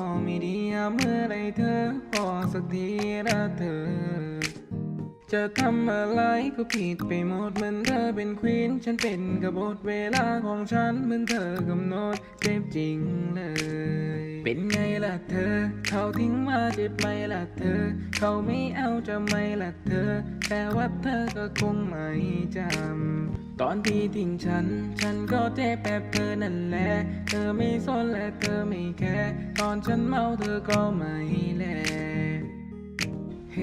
ก็ไม่ดีอะเมื่อไรเธอพอสักทีนะเธอ จะทำอะไรก็ผิดไปหมดเหมือนเธอเป็นควีนฉันเป็นกบฏเวลาของฉันเหมือนเธอกำหนดเจ็บจริงเลย เป็นไงล่ะเธอ เขาทิ้งมาเจ็บไหมล่ะเธอ เขาไม่เอาจะไหมล่ะเธอ แต่ว่าเธอก็คงไม่จำตอนที่ทิ้งฉัน ฉันก็เจ็บแบบเธอนั่นแหละ เธอไม่สนและเธอไม่แคร์ตอนฉันเมาเธอก็ไม่แลเ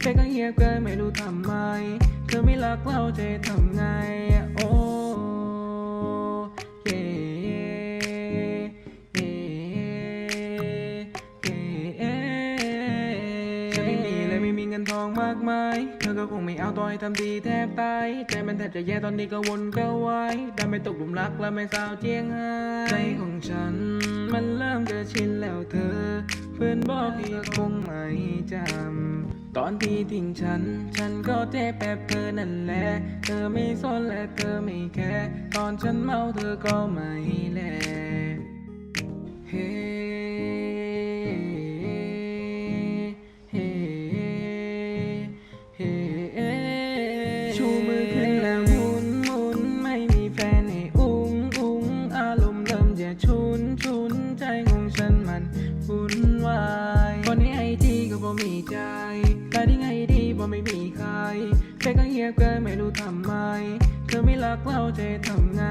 แค่ก็เงียบเกินไม่รู้ทำไม เธอไม่รักเราจะทำไง โอ้เย่เย่เย่ฉันไม่มีและไม่มีเงินทองมากมาย เธอก็คงไม่เอาต่อยทำดีแทบตาย ใจมันแทบจะแย่ตอนนี้ก็วนก็วายได้ไม่ตกหลุมรักและไม่สาวเจียงไฮ้ใจของฉัน มันเริ่มจะชินแล้วเธอเพื่อนบอกที่คงไม่จำ ตอนที่ทิ้งฉัน ฉันก็เจ็บแบบเธอนั่นแหละ เธอไม่สนและเธอไม่แคร์ตอนฉันเมาเธอก็ไม่แล เฮ้ ยบเกินไม่รู้ทำไม เธอไม่รักเราจะทำไง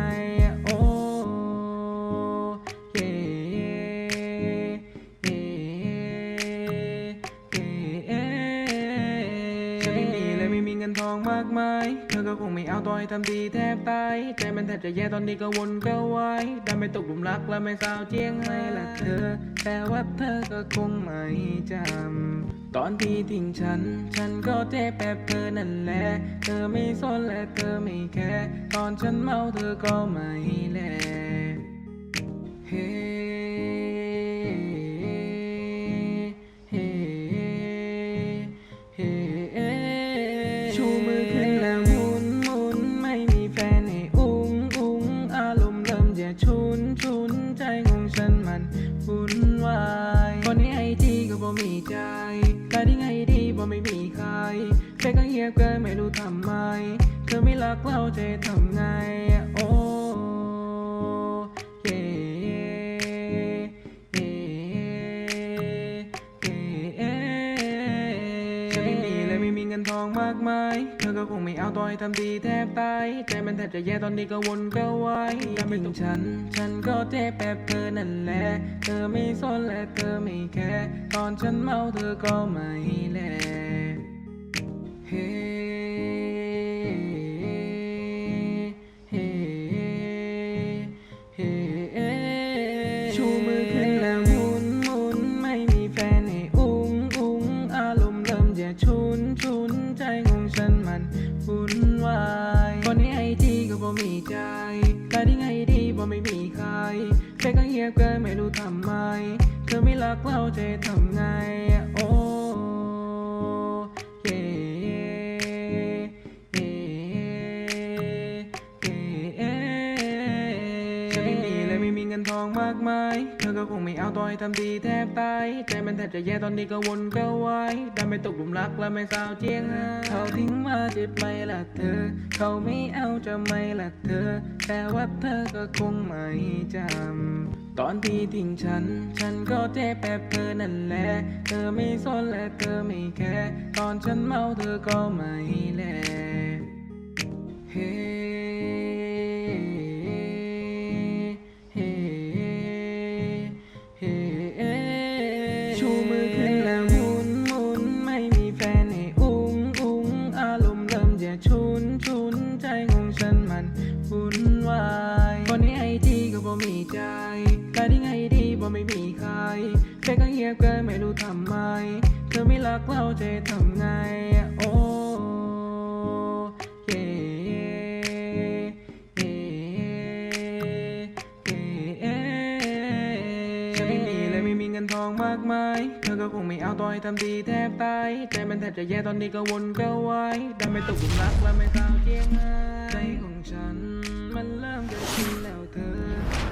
องมากมาย เธอก็คงไม่เอาต่อยทำดีแทบตาย ใจมันแทบจะแย่ตอนนี้ก็วนก็วายได้ไม่ตกหลุมรักและไม่สาวเจียงไห้ละเธอ แต่ว่าเธอก็คงไม่จำ ตอนที่ทิ้งฉัน ฉันก็เจ็บแบบเธอนั่นแหละ เธอไม่สนและเธอไม่แคร์ ตอนฉันเมาเธอก็ไม่แลเียบกินไม่รู้ทำไม เธอไม่รักเราจะทำไง โอ้เย่เย่เย่ฉันไม่มีและไม่มีเงินทองมากมาย เธอก็คงไม่เอาต่อยทำดีแทบตาย ใจมันแทบจะแย่ตอนนี้ก็วนก็วายถ้าไม่ต้องฉัน ฉันก็เจ็บแบบเธอนั่นแหละ เธอไม่สนและเธอไม่แคร์ ตอนฉันเมาเธอก็ไม่แลเฮ้เฮ้เฮ้ ชูมือขึ้นแล้วหมุนหมุนไม่มีแฟนให้อุ้งอุ้งอารมณ์เริ่มจะชุนชุนใจของฉันมันวุ่นวายคนนี้ไอจีก็บ่มีใจแต่ที่ไงดีบ่ไม่มีใครแค่ก็เงียบเกินไม่รู้ทำไม เธอไม่รักเราจะทำไงโอ้ เงินทองมากมาย เธอก็คงไม่เอาต่อยทำดีแทบตาย ใจมันแทบจะแย่ตอนนี้ก็วนก็วายได้ไม่ตกหลุมรักและไม่สาวเจียงเขาทิ้งมาเจ็บไหมล่ะเธอ เขาไม่เอาจะไหมล่ะเธอ แต่ว่าเธอก็คงไม่จำ ตอนที่ทิ้งฉัน ฉันก็เจ็บแบบเธอนั่นแหละ เธอไม่สนและเธอไม่แคร์ตอนฉันเมาเธอก็ไม่แลเวงฉันมันวุ่นวายคนนี้ไอจีก็บ่มีใจแต่ที่ไงดีบ่ไม่มีใครแค่ก็เงียบเกินไม่รู้ทำไม เธอไม่รักเราจะทำไง โอ้ทองมากมายเธอก็คงไม่เอาต่อยทำดีแทบตาย ใจมันแทบจะแย่ตอนนี้ก็วนก็ไว้ได้ไม่ตกหลุมรักและไม่สาวเจียงไง